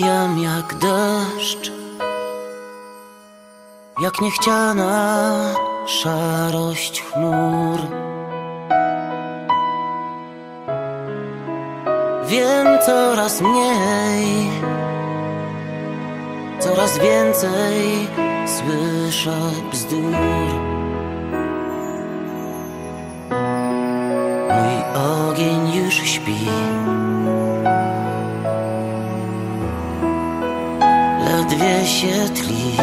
zabijam jak deszcz Jak niechciana szarość chmur. Wiem coraz mniej Coraz więcej słyszę bzdur. Mój ogień już śpi. Ledwie się tli.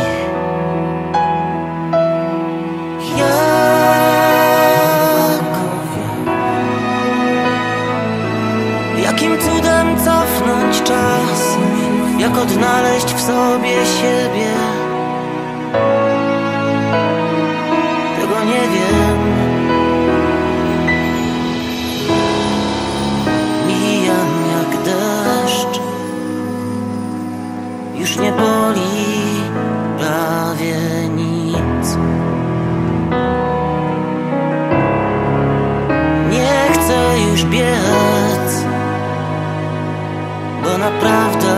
Jakim cudem cofnąć czas, jak odnaleźć w sobie siebie? Tego nie wiem. już nie boli prawie nic. Nie chcę już biec, bo naprawdę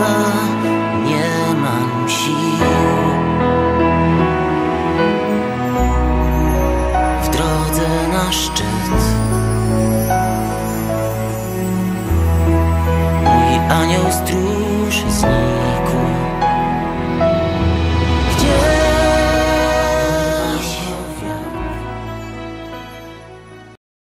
nie mam sił. W drodze na szczyt. Mój anioł strój